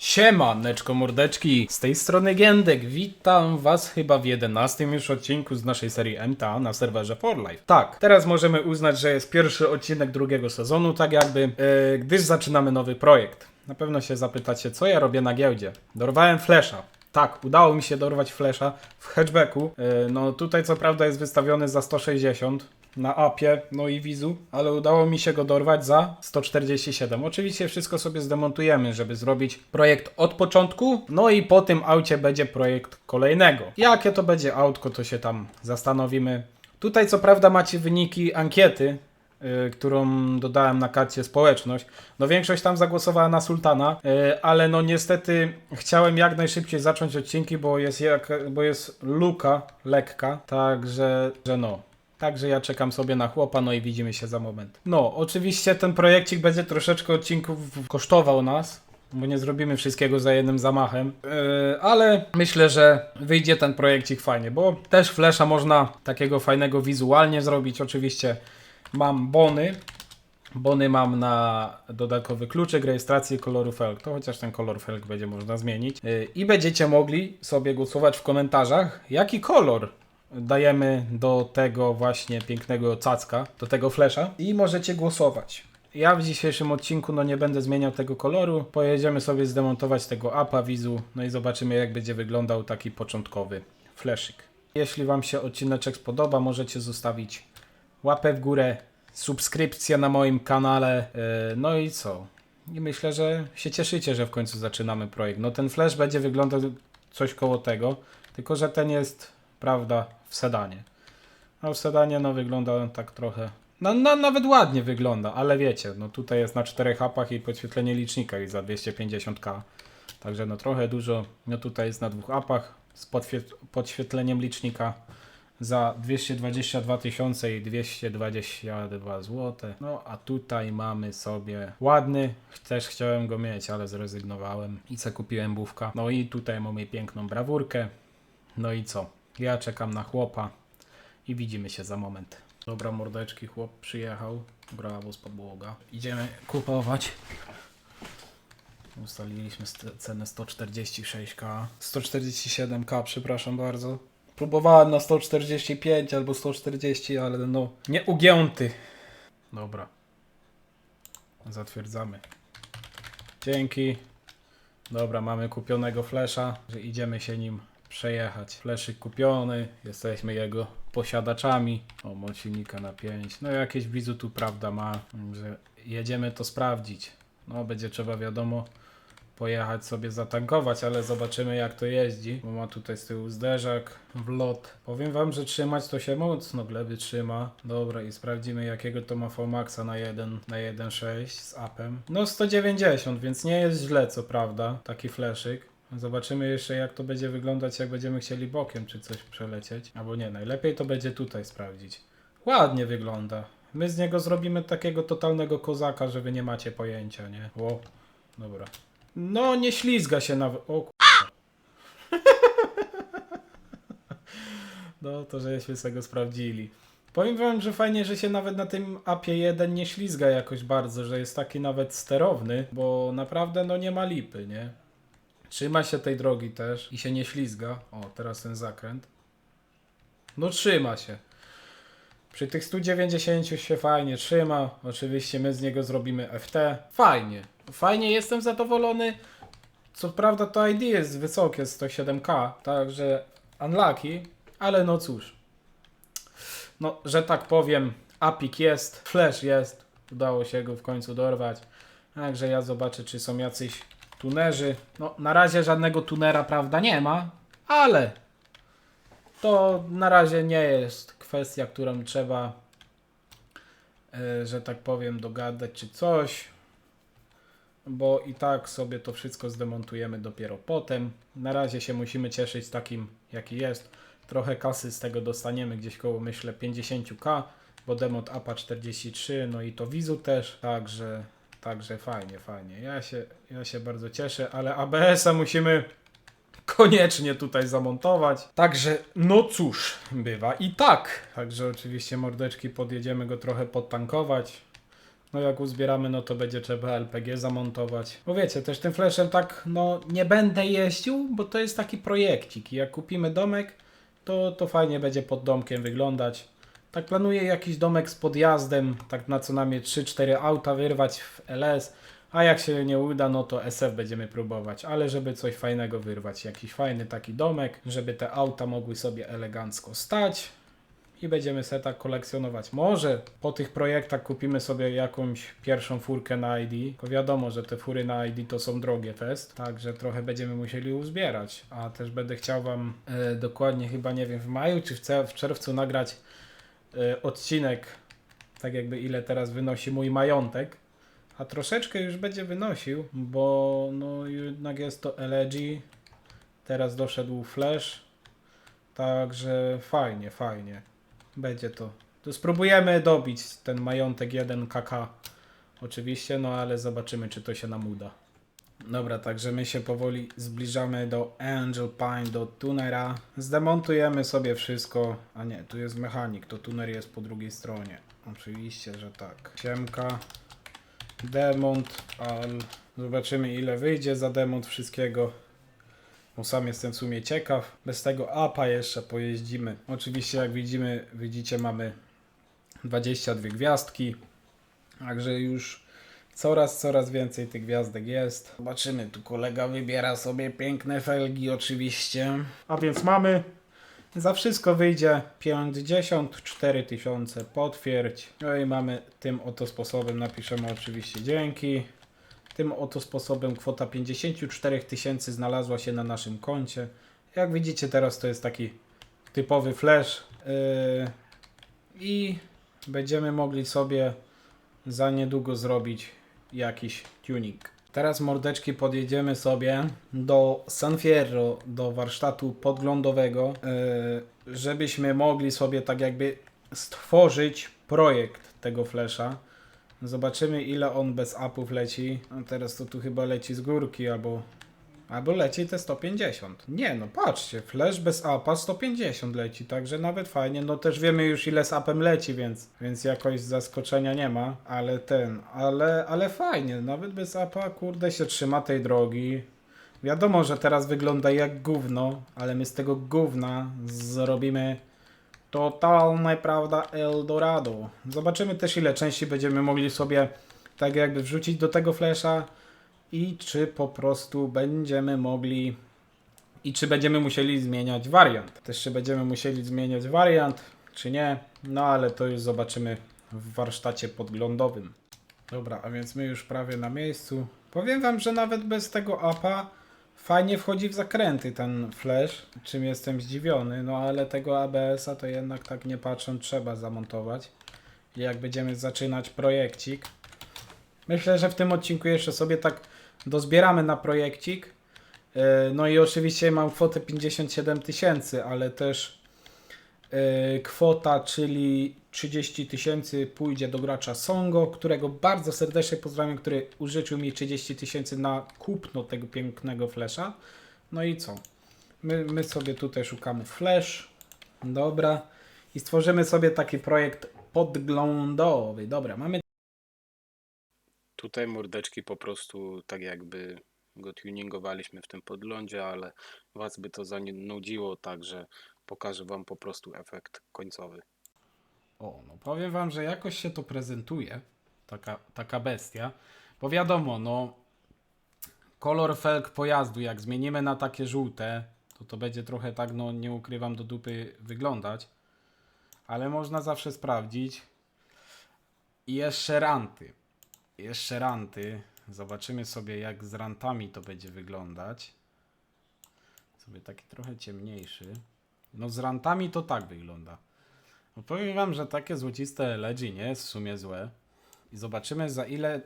Siemaneczko mordeczki, z tej strony Giendek, witam was chyba w 11 już odcinku z naszej serii MTA na serwerze For Life. Tak, teraz możemy uznać, że jest pierwszy odcinek drugiego sezonu, tak jakby, e, gdyż zaczynamy nowy projekt. Na pewno się zapytacie, co ja robię na giełdzie. Dorwałem Flesza. Tak, udało mi się dorwać Flesza w hatchbacku. E, no tutaj co prawda jest wystawiony za 160 na apie, no i wizu, ale udało mi się go dorwać za 147. Oczywiście wszystko sobie zdemontujemy, żeby zrobić projekt od początku, no i po tym aucie będzie projekt kolejnego. Jakie to będzie autko, to się tam zastanowimy. Tutaj co prawda macie wyniki ankiety, y, którą dodałem na karcie społeczność. No większość tam zagłosowała na Sultana, y, ale no niestety chciałem jak najszybciej zacząć odcinki, bo jest, jak, bo jest luka lekka, także że no. Także ja czekam sobie na chłopa, no i widzimy się za moment. No, oczywiście ten projekcik będzie troszeczkę odcinków kosztował nas, bo nie zrobimy wszystkiego za jednym zamachem, yy, ale myślę, że wyjdzie ten projekcik fajnie, bo też Flasha można takiego fajnego wizualnie zrobić. Oczywiście mam bony, Bony mam na dodatkowy kluczyk rejestracji koloru felg. To chociaż ten kolor felg będzie można zmienić. Yy, I będziecie mogli sobie głosować w komentarzach, jaki kolor dajemy do tego właśnie pięknego cacka, do tego flesza i możecie głosować. Ja w dzisiejszym odcinku no nie będę zmieniał tego koloru. Pojedziemy sobie zdemontować tego apa wizu, no i zobaczymy jak będzie wyglądał taki początkowy fleszyk. Jeśli Wam się odcineczek spodoba, możecie zostawić łapę w górę, subskrypcję na moim kanale, yy, no i co? I myślę, że się cieszycie, że w końcu zaczynamy projekt. No ten flash będzie wyglądał coś koło tego, tylko że ten jest, prawda, w sedanie. A w sedanie no wygląda tak trochę, no, no nawet ładnie wygląda, ale wiecie, no tutaj jest na czterech hapach i podświetlenie licznika i za 250k. Także no trochę dużo, no tutaj jest na dwóch apach z podświe- podświetleniem licznika za 222 tysiące i 222 zł. No a tutaj mamy sobie ładny, też chciałem go mieć, ale zrezygnowałem i co kupiłem bówka. No i tutaj mamy piękną brawurkę. No i co? Ja czekam na chłopa i widzimy się za moment. Dobra mordeczki, chłop przyjechał. Brawo z podłoga. Idziemy kupować. Ustaliliśmy st- cenę 146k. 147k, przepraszam bardzo. Próbowałem na 145 albo 140, ale no nie ugięty. Dobra. Zatwierdzamy. Dzięki. Dobra, mamy kupionego flesza, że idziemy się nim przejechać. Fleszyk kupiony, jesteśmy jego posiadaczami. O, moc silnika na 5. No jakieś wizu tu prawda ma, że jedziemy to sprawdzić. No będzie trzeba wiadomo pojechać sobie zatankować, ale zobaczymy jak to jeździ, bo ma tutaj z tyłu zderzak, wlot. Powiem wam, że trzymać to się mocno gleby trzyma. Dobra i sprawdzimy jakiego to ma VMAXa na 1, na 1.6 z apem. No 190, więc nie jest źle co prawda, taki fleszyk. Zobaczymy jeszcze jak to będzie wyglądać, jak będziemy chcieli bokiem czy coś przelecieć. Albo nie, najlepiej to będzie tutaj sprawdzić. Ładnie wygląda. My z niego zrobimy takiego totalnego kozaka, że wy nie macie pojęcia, nie? O, dobra. No, nie ślizga się nawet. O k***a. No, to żeśmy sobie go sprawdzili. Powiem wam, że fajnie, że się nawet na tym apie 1 nie ślizga jakoś bardzo, że jest taki nawet sterowny, bo naprawdę no nie ma lipy, nie? Trzyma się tej drogi też i się nie ślizga. O, teraz ten zakręt. No trzyma się. Przy tych 190 się fajnie trzyma. Oczywiście my z niego zrobimy FT. Fajnie. Fajnie, jestem zadowolony. Co prawda to ID jest wysokie, 107k, także unlucky, ale no cóż. No, że tak powiem, Apik jest, Flash jest. Udało się go w końcu dorwać. Także ja zobaczę, czy są jacyś tunerzy. No, na razie żadnego tunera, prawda, nie ma, ale to na razie nie jest kwestia, którą trzeba, e, że tak powiem, dogadać czy coś, bo i tak sobie to wszystko zdemontujemy dopiero potem. Na razie się musimy cieszyć takim, jaki jest. Trochę kasy z tego dostaniemy, gdzieś koło myślę 50k, bo demont APA 43, no i to wizu też, także, także fajnie, fajnie. Ja się, ja się bardzo cieszę, ale ABS-a musimy koniecznie tutaj zamontować. Także, no cóż, bywa i tak. Także oczywiście mordeczki podjedziemy go trochę podtankować. No jak uzbieramy, no to będzie trzeba LPG zamontować. Bo wiecie, też tym flashem tak, no nie będę jeździł, bo to jest taki projekcik. Jak kupimy domek, to, to fajnie będzie pod domkiem wyglądać. Tak planuję jakiś domek z podjazdem, tak na co najmniej 3-4 auta wyrwać w LS. A jak się nie uda, no to SF będziemy próbować. Ale żeby coś fajnego wyrwać, jakiś fajny taki domek, żeby te auta mogły sobie elegancko stać i będziemy sobie tak kolekcjonować. Może po tych projektach kupimy sobie jakąś pierwszą furkę na ID, tylko wiadomo, że te fury na ID to są drogie fest, także trochę będziemy musieli uzbierać, a też będę chciał Wam e, dokładnie chyba, nie wiem, w maju czy w, w czerwcu nagrać odcinek, tak jakby ile teraz wynosi mój majątek, a troszeczkę już będzie wynosił, bo no jednak jest to LG, teraz doszedł Flash, także fajnie, fajnie. Będzie to. To spróbujemy dobić ten majątek 1 KK. Oczywiście, no ale zobaczymy, czy to się nam uda. Dobra, także my się powoli zbliżamy do Angel Pine, do tunera. Zdemontujemy sobie wszystko. A nie, tu jest mechanik, to tuner jest po drugiej stronie. Oczywiście, że tak. Siemka. Demont, al. Zobaczymy ile wyjdzie za demont wszystkiego. Bo sam jestem w sumie ciekaw. Bez tego apa jeszcze pojeździmy. Oczywiście jak widzimy, widzicie mamy 22 gwiazdki. Także już coraz, coraz więcej tych gwiazdek jest. Zobaczymy, tu kolega wybiera sobie piękne felgi oczywiście. A więc mamy za wszystko wyjdzie 54 tysiące, potwierdź. No i mamy tym oto sposobem, napiszemy oczywiście dzięki. Tym oto sposobem kwota 54 tysięcy znalazła się na naszym koncie. Jak widzicie teraz to jest taki typowy flash. Yy, I będziemy mogli sobie za niedługo zrobić jakiś tuning. Teraz mordeczki podjedziemy sobie do San Fierro, do warsztatu podglądowego, yy, żebyśmy mogli sobie tak jakby stworzyć projekt tego flasha. Zobaczymy ile on bez upów leci. No teraz to tu chyba leci z górki albo albo leci te 150. Nie no, patrzcie, flash bez upa 150 leci, także nawet fajnie. No też wiemy już ile z upem leci, więc więc jakoś zaskoczenia nie ma, ale ten, ale ale fajnie, nawet bez upa kurde się trzyma tej drogi. Wiadomo, że teraz wygląda jak gówno, ale my z tego gówna zrobimy Totalne, prawda, Eldorado. Zobaczymy też ile części będziemy mogli sobie tak jakby wrzucić do tego flesza i czy po prostu będziemy mogli i czy będziemy musieli zmieniać wariant. Też czy będziemy musieli zmieniać wariant, czy nie. No ale to już zobaczymy w warsztacie podglądowym. Dobra, a więc my już prawie na miejscu. Powiem wam, że nawet bez tego apa fajnie wchodzi w zakręty ten flash, czym jestem zdziwiony, no ale tego ABS-a to jednak tak nie patrząc trzeba zamontować. I jak będziemy zaczynać projekcik. Myślę, że w tym odcinku jeszcze sobie tak dozbieramy na projekcik. Yy, No i oczywiście mam kwotę 57 tysięcy, ale też yy, kwota, czyli 30 tysięcy pójdzie do gracza Songo, którego bardzo serdecznie pozdrawiam, który użyczył mi 30 tysięcy na kupno tego pięknego flasha. No i co? My, my sobie tutaj szukamy flash. Dobra. I stworzymy sobie taki projekt podglądowy. Dobra, mamy Tutaj mordeczki po prostu tak jakby go tuningowaliśmy w tym podglądzie, ale Was by to zanudziło, także pokażę Wam po prostu efekt końcowy. O, no powiem wam, że jakoś się to prezentuje, taka, taka bestia, bo wiadomo, no kolor felg pojazdu, jak zmienimy na takie żółte, to to będzie trochę tak, no nie ukrywam, do dupy wyglądać, ale można zawsze sprawdzić. I jeszcze ranty, jeszcze ranty, zobaczymy sobie jak z rantami to będzie wyglądać. Sobie taki trochę ciemniejszy. No z rantami to tak wygląda. No powiem wam, że takie złociste LED nie jest w sumie złe. I zobaczymy za ile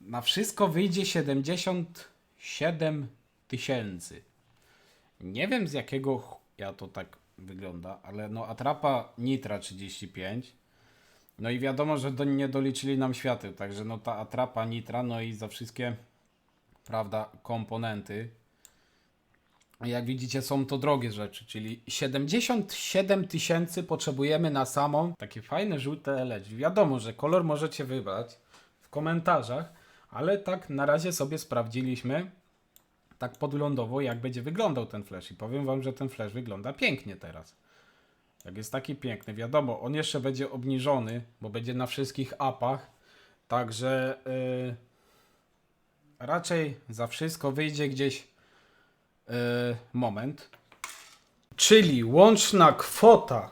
na wszystko wyjdzie 77 tysięcy. Nie wiem z jakiego ja to tak wygląda, ale no atrapa Nitra 35. No i wiadomo, że do, nie doliczyli nam świateł, także no ta atrapa Nitra, no i za wszystkie, prawda, komponenty Jak widzicie, są to drogie rzeczy, czyli 77 tysięcy potrzebujemy na samą takie fajne żółte LED. Wiadomo, że kolor możecie wybrać w komentarzach, ale tak na razie sobie sprawdziliśmy tak podglądowo, jak będzie wyglądał ten flash. I powiem wam, że ten flash wygląda pięknie teraz. Jak jest taki piękny, wiadomo, on jeszcze będzie obniżony, bo będzie na wszystkich apach, także yy, raczej za wszystko wyjdzie gdzieś yy, moment. Czyli łączna kwota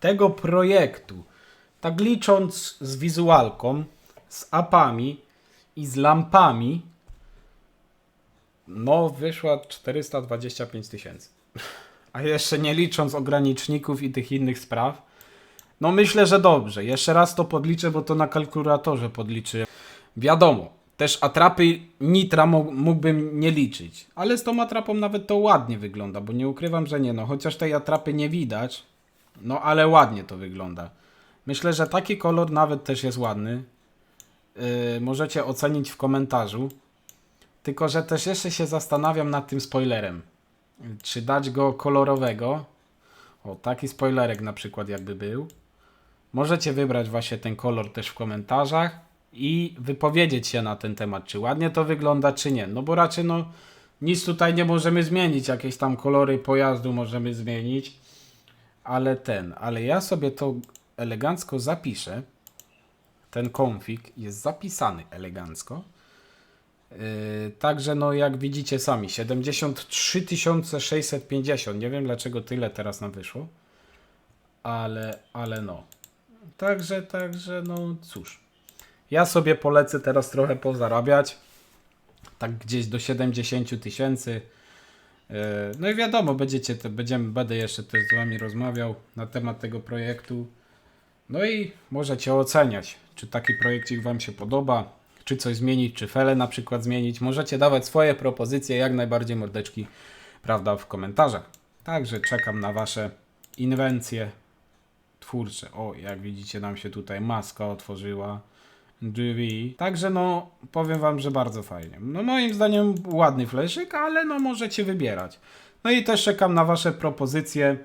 tego projektu, tak licząc z wizualką, z apami i z lampami, no wyszła 425 tysięcy. A jeszcze nie licząc ograniczników i tych innych spraw, no myślę, że dobrze. Jeszcze raz to podliczę, bo to na kalkulatorze podliczy. Wiadomo, też atrapy nitra mógłbym nie liczyć, ale z tą atrapą nawet to ładnie wygląda, bo nie ukrywam, że nie, no chociaż tej atrapy nie widać, no ale ładnie to wygląda. Myślę, że taki kolor nawet też jest ładny. Yy, możecie ocenić w komentarzu. Tylko, że też jeszcze się zastanawiam nad tym spoilerem. Czy dać go kolorowego? O, taki spoilerek na przykład jakby był. Możecie wybrać właśnie ten kolor też w komentarzach i wypowiedzieć się na ten temat, czy ładnie to wygląda, czy nie. No bo raczej no nic tutaj nie możemy zmienić, jakieś tam kolory pojazdu możemy zmienić, ale ten, ale ja sobie to elegancko zapiszę. Ten konfig jest zapisany elegancko. Yy, także no jak widzicie sami 73 650 nie wiem dlaczego tyle teraz nam wyszło ale, ale no. Także, także no cóż. Ja sobie polecę teraz trochę pozarabiać. Tak gdzieś do 70 tysięcy. Yy, no i wiadomo będziecie te, będziemy, będę jeszcze też z wami rozmawiał na temat tego projektu. No i możecie oceniać, czy taki projekcik Wam się podoba, czy coś zmienić, czy fele na przykład zmienić. Możecie dawać swoje propozycje, jak najbardziej mordeczki, prawda, w komentarzach. Także czekam na Wasze inwencje twórcze. O, jak widzicie, nam się tutaj maska otworzyła. Drzwi. Także no, powiem Wam, że bardzo fajnie. No moim zdaniem ładny fleszyk, ale no możecie wybierać. No i też czekam na Wasze propozycje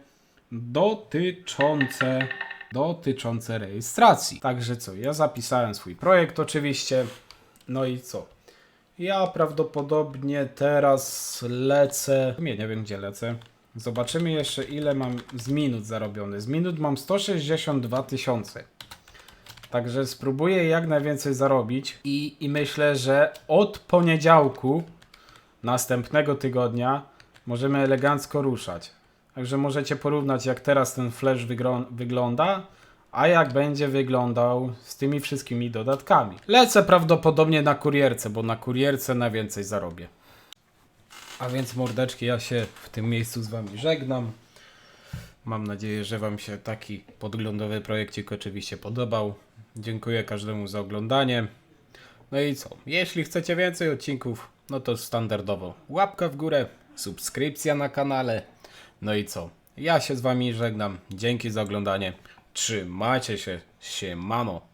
dotyczące dotyczące rejestracji. Także co, ja zapisałem swój projekt oczywiście. No i co? Ja prawdopodobnie teraz lecę. Nie, nie wiem gdzie lecę. Zobaczymy jeszcze ile mam z minut zarobione. Z minut mam 162 tysiące. Także spróbuję jak najwięcej zarobić i, i myślę, że od poniedziałku następnego tygodnia możemy elegancko ruszać. Także możecie porównać jak teraz ten flash wygląda, a jak będzie wyglądał z tymi wszystkimi dodatkami. Lecę prawdopodobnie na kurierce, bo na kurierce najwięcej zarobię. A więc mordeczki, ja się w tym miejscu z wami żegnam. Mam nadzieję, że wam się taki podglądowy projekcik oczywiście podobał. Dziękuję każdemu za oglądanie. No i co? Jeśli chcecie więcej odcinków, no to standardowo łapka w górę, subskrypcja na kanale. No i co? Ja się z wami żegnam. Dzięki za oglądanie. Trzymajcie się. Siemano.